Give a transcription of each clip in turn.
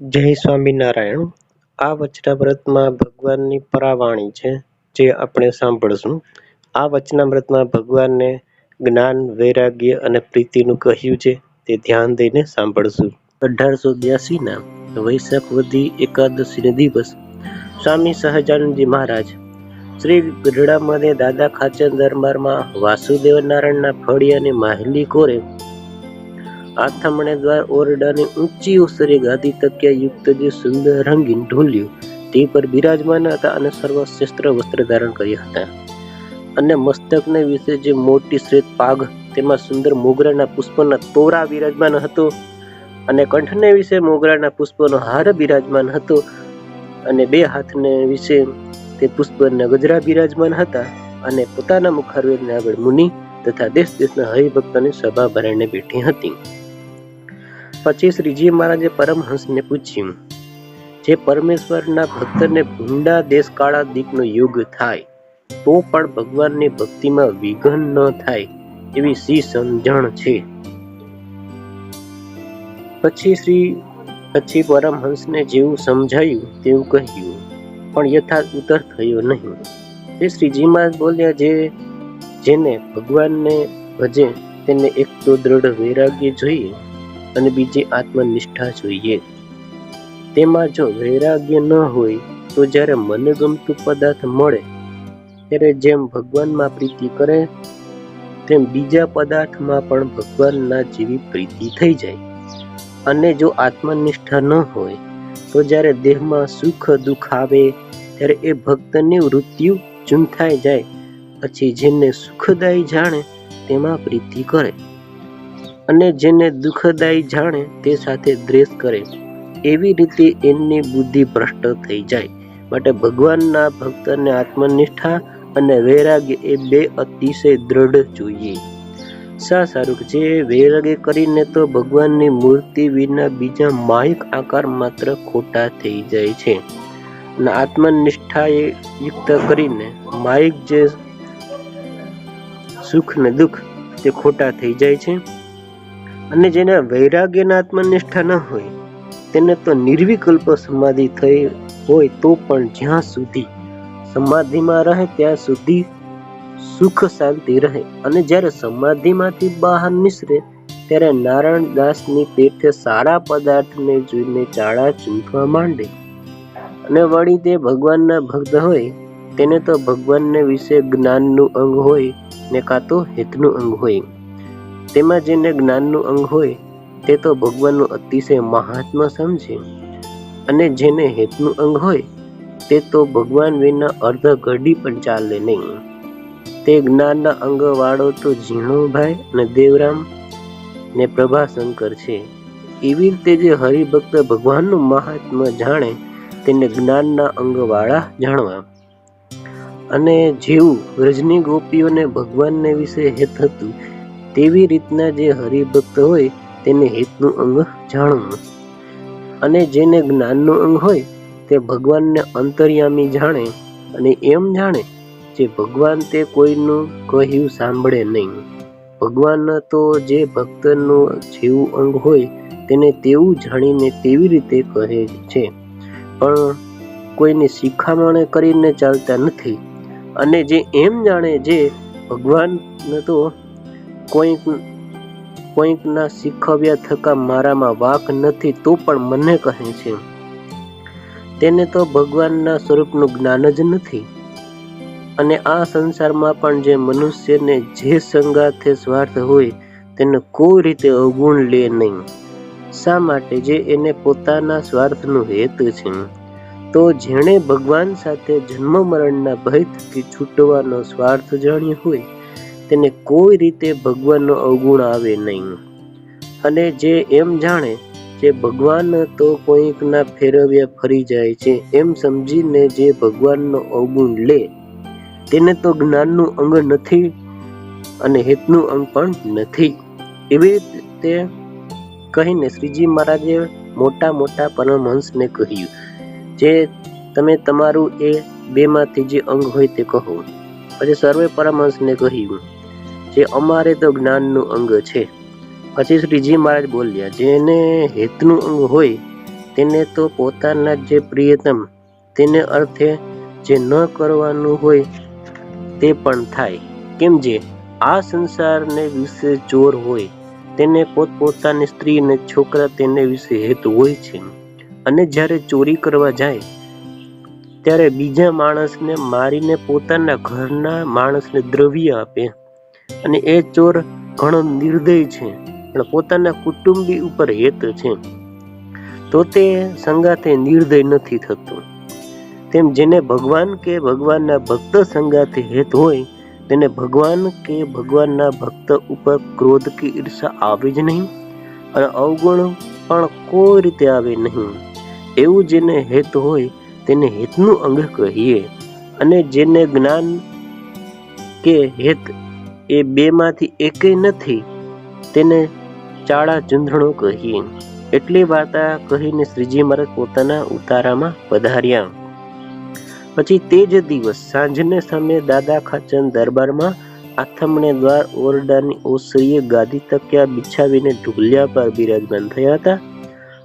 જય સ્વામિનારાયણ. આ વચનામૃતમાં ભગવાનની પરાવાણી છે, જે આપણે સાંભળશું. આ વચનામૃતમાં ભગવાનને જ્ઞાન, વૈરાગ્ય અને પ્રીતિનું કહ્યું છે, તે ધ્યાન દઈને સાંભળશું. અઢારસો બ્યાસીના વૈશાખ વધી એકાદશીને દિવસ સ્વામી સહજાનંદજી મહારાજ શ્રી ગઢડામાં દાદા ખાચર દરબારમાં વાસુદેવ નારાયણના ફળિયાની માહિલી કોરે આથમણે દ્વાર ઓરડાની ઊંચી ઉસરી ગાદી તકિયા યુક્ત જે સુંદર રંગીન ઢોલ્યું તે પર બિરાજમાન હતા અને સર્વશ્રેષ્ઠ વસ્ત્ર ધારણ કર્યા હતા. અને મસ્તકને વિશે જે મોટી શ્વેત પાગ, તેમાં સુંદર મોગરાના પુષ્પના તોરા બિરાજમાન હતો અને કંઠને વિશે મોગરાના પુષ્પનો હાર બિરાજમાન હતો અને બે હાથને વિશે તે પુષ્પના ગજરા બિરાજમાન હતા અને પોતાના મુખારવેદને આગળ મુનિ તથા દેશ દેશના હરિભક્તોની સભા ભરાઈને બેઠી હતી. પછી શ્રીજી મહારાજે પરમહંસને પૂછ્યું, જે પરમેશ્વરના ભક્તને ભૂંડા દેશકાળા દીપનો યુગ થાય, તો પણ ભગવાનની ભક્તિમાં વિઘન ન થાય એવી સી સમજણ છે? પછી શ્રી, પછી પરમહંસને જેવું સમજાયું તેવું કહ્યું, પણ યથાર્થ ઉત્તર થયો નહીં. તે શ્રીજી મહારાજ બોલ્યા, જે, જેને ભગવાનને ભજે, તેને એક તો દ્રઢ વૈરાગ્ય જોઈએ અને બીજી આત્મનિષ્ઠા જોઈએ. તેમાં જો વૈરાગ્ય ન હોય, તો જ્યારે મને ગમતું પદાર્થ મળે, ત્યારે જેમ ભગવાનમાં પ્રીતિ કરે, તેમ બીજા પદાર્થમાં પણ ભગવાનના જેવી પ્રીતિ થઈ જાય. અને જો આત્મનિષ્ઠા ન હોય, તો જ્યારે દેહમાં સુખ દુઃખ આવે, ત્યારે એ ભક્તની મૃત્યુ ચૂંથાઈ જાય. પછી જેને સુખદાયી જાણે, તેમાં પ્રીતિ કરે. અને જેને દુઃખદાયી જાણે તે સાથે દ્વેષ કરે એવી રીતે એમની બુદ્ધિ ભ્રષ્ટ થઈ જાય. માટે ભગવાનના ભક્તને આત્મનિષ્ઠા અને વૈરાગ્ય એ બે અતિશય દ્રઢ જોઈએ. સા સારું જે વૈરાગ્ય કરીને તો ભગવાનની મૂર્તિ વિના બીજા માયક આકાર માત્ર ખોટા થઈ જાય છે. અને આત્મનિષ્ઠા એ યુક્ત કરીને માયક જે સુખ ને દુઃખ તે ખોટા થઈ જાય છે. અને જેના વૈરાગ્યના આત્મનિષ્ઠા ન હોય, તેને તો નિર્વિકલ્પ સમાધિ થઈ હોય તો પણ જ્યાં સુધી સમાધિમાં રહે ત્યાં સુધી સુખ શાંતિ રહે. અને જ્યારે સમાધિમાંથી બહાર નિસરે, ત્યારે નારાયણ દાસની પેઠે સારા પદાર્થને જોઈને ચાળા ચૂંટવા માંડે. અને વળી તે ભગવાનના ભક્ત હોય, તેને તો ભગવાનને વિશે જ્ઞાનનું અંગ હોય ને કાં તો હિતનું અંગ હોય. તેમાં જેને જ્ઞાનનું અંગ હોય, તે તો ભગવાનનું અતિશય મહાત્મા સમજે. અને જેને હેતનું અંગ હોય, તે તો ભગવાન વિના અર્ધ ઘડી પણ ચાલે નહીં. તે જ્ઞાનના અંગ વાળો તો ઝીણોભાઈ અને દેવરામ ને પ્રભાશંકર છે. એવી રીતે જે હરિભક્ત ભગવાનનું મહાત્મા જાણે, તેને જ્ઞાનના અંગ વાળા જાણવા. અને જેવું રજની ગોપીઓને ભગવાનને વિશે હેત હતું તેવી રીતના જે હરિભક્ત હોય તેને હિતનું અંગ જાણવું. અને જેને જ્ઞાનનું અંગ હોય તે ભગવાનને અંતર્યામી જાણે અને એમ જાણે જે ભગવાન તે કોઈનું કહ્યું સાંભળે નહીં. ભગવાન તો જે ભક્તનું જેવું અંગ હોય તેને તેવું જાણીને તેવી રીતે કહે છે. પણ કોઈની શિખામણે કરીને ચાલતા નથી. અને જે એમ જાણે જે ભગવાન તો કોઈક કોઈકના શીખવ્યા થકા મારામાં વાક નથી, તો પણ મને કહે છે. તેને તો ભગવાનના સ્વરૂપનું જ્ઞાન જ નથી. અને આ સંસારમાં પણ જે મનુષ્યને જે સંગાથે સ્વાર્થ હોય, તેને કોઈ રીતે અવગુણ લે નહીં. શા માટે? જે એને પોતાના સ્વાર્થનું હેતુ છે. તો જેણે ભગવાન સાથે જન્મ મરણના ભય થકી છૂટવાનો સ્વાર્થ જાણ્યો હોય તેને કોઈ રીતે ભગવાનનો અવગુણ આવે નહીં. અને જે એમ જાણે જે ભગવાન તો કોઈકના ફેરવ્યા ફરી જાય છે, એમ સમજીને જે ભગવાનનો અવગુણ લે, તેને તો જ્ઞાનનું અંગ નથી અને હિતનું અંગ પણ નથી. એવી રીતે કહીને શ્રીજી મહારાજે મોટા મોટા પરમહંસને કહ્યું, જે તમે તમારું એ બેમાંથી જે અંગ હોય તે કહો. પછી સર્વે પરમહંસને કહ્યું, જે અમારે તો જ્ઞાનનું અંગ છે. પછી શ્રીજી મહારાજ બોલ્યા, જેને હેતનું અંગ હોય, તેને તો પોતાના જે પ્રિયતમ, તેને અર્થે જે ન કરવાનું હોય, તે પણ થાય. કેમ જે આ સંસારને વિશે ચોર હોય, તેને પોતપોતાની સ્ત્રી અને છોકરા તેને વિશે હેતુ હોય છે. અને જ્યારે ચોરી કરવા જાય ત્યારે બીજા માણસને મારીને પોતાના ઘરના માણસને દ્રવ્ય આપે. અને એ ચોર ઘણો નિર્દય છે, પણ પોતાના કુટુંબી ઉપર હેત છે. તો તે સંગાથે નિર્દય નથી થતો. તેમ જેને ભગવાન કે ભગવાનના ભક્ત સંગાથે હેત હોય, તેને ભગવાન કે ભગવાનના ભક્ત ઉપર ક્રોધ કે ઈર્ષા આવે જ નહીં, અને અવગુણ પણ કોઈ રીતે આવે નહીં. એવું જેને હેત હોય તેને હેતનું અંગ કહીએ અને જેને જ્ઞાન કે હેત એ બેમાંથી એકેય નથી, તેને ચાળા ચૂંધણો કહીએ. એટલી વાર્તા કહીને શ્રીજી મહારાજ પોતાના ઉતારામાં પધાર્યા. પછી તે જ દિવસ સાંજને સમયે દાદા ખાચન દરબારમાં આથમણે દ્વાર ઓરડાની ઓસરીએ ગાદી તક્યા બિછાવીને ઢુલિયા પર બિરાજમાન થયા હતા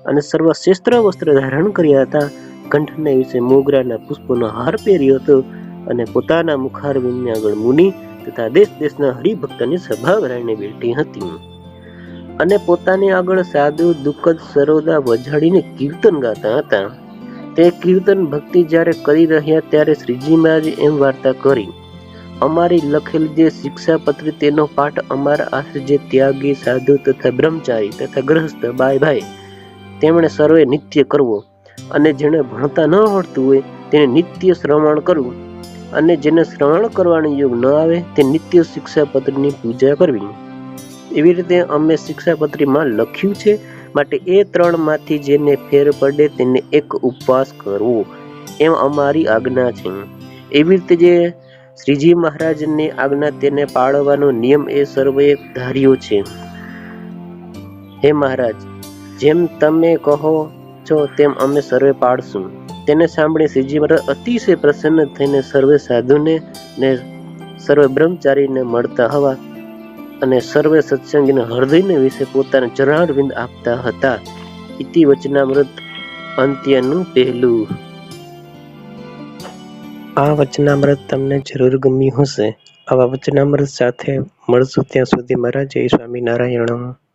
અને સર્વ શસ્ત્ર વસ્ત્ર ધારણ કર્યા હતા. કંઠને વિશે મોગરાના પુષ્પોનો હાર પહેર્યો હતો અને પોતાના મુખારવિંદની આગળ મુનિ તથા દેશ દેશના હરિભક્તની સભા ભરાઈને બેઠી હતી. અને પોતાની આગળ સાધુ, દુઃખદ સરોદા વજાડીને કીર્તન ગાતા હતા. તે કીર્તન ભક્તિ જ્યારે કરી રહ્યા ત્યારે શ્રીજી મહારાજે એમ વાર્તા કરી, અમારી લખેલી જે શિક્ષાપત્ર તેનો પાઠ અમારા આશ્રય જે ત્યાગી, સાધુ તથા બ્રહ્મચારી તથા ગ્રહસ્થ બાય ભાઈ, તેમણે સર્વે નિત્ય કરવો. અને જેને ભણતા ન આવડતું હોય તેને નિત્ય શ્રવણ કરવું. અને જેને શ્રવણ કરવાનો યોગ ન આવે, તે નિત્ય શિક્ષાપત્રની પૂજા કરવી. એવી રીતે અમે શિક્ષાપત્રીમાં લખ્યું છે, માટે એ ત્રણમાંથી જેને ફેર પડે તેને એક ઉપવાસ કરવો. એમ અમારી આજ્ઞા છે. એવી રીતે જે શ્રીજી મહારાજની આજ્ઞા તેને પાળવાનો નિયમ એ સર્વે ધાર્યો છે. હે મહારાજ, જેમ તમે કહો છો તેમ અમે સર્વે પાડશું. તેને સાંભળી શ્રીજી મહારાજ અતિશય પ્રસન્ન થઈને સર્વે સાધુને ને સર્વે બ્રહ્મચારીને મળતા હવા અને સર્વે સત્સંગીને હૃદયને વિશે પોતાના ચરણારવિંદ આપતા હતા. ઇતિ વચનામૃત અંત્યનું પહેલું. આ વચનામૃત તમને જરૂર ગમ્યું હશે. આવા વચનામૃત સાથે મળશું ત્યાં સુધી. મારા જય સ્વામિનારાયણ.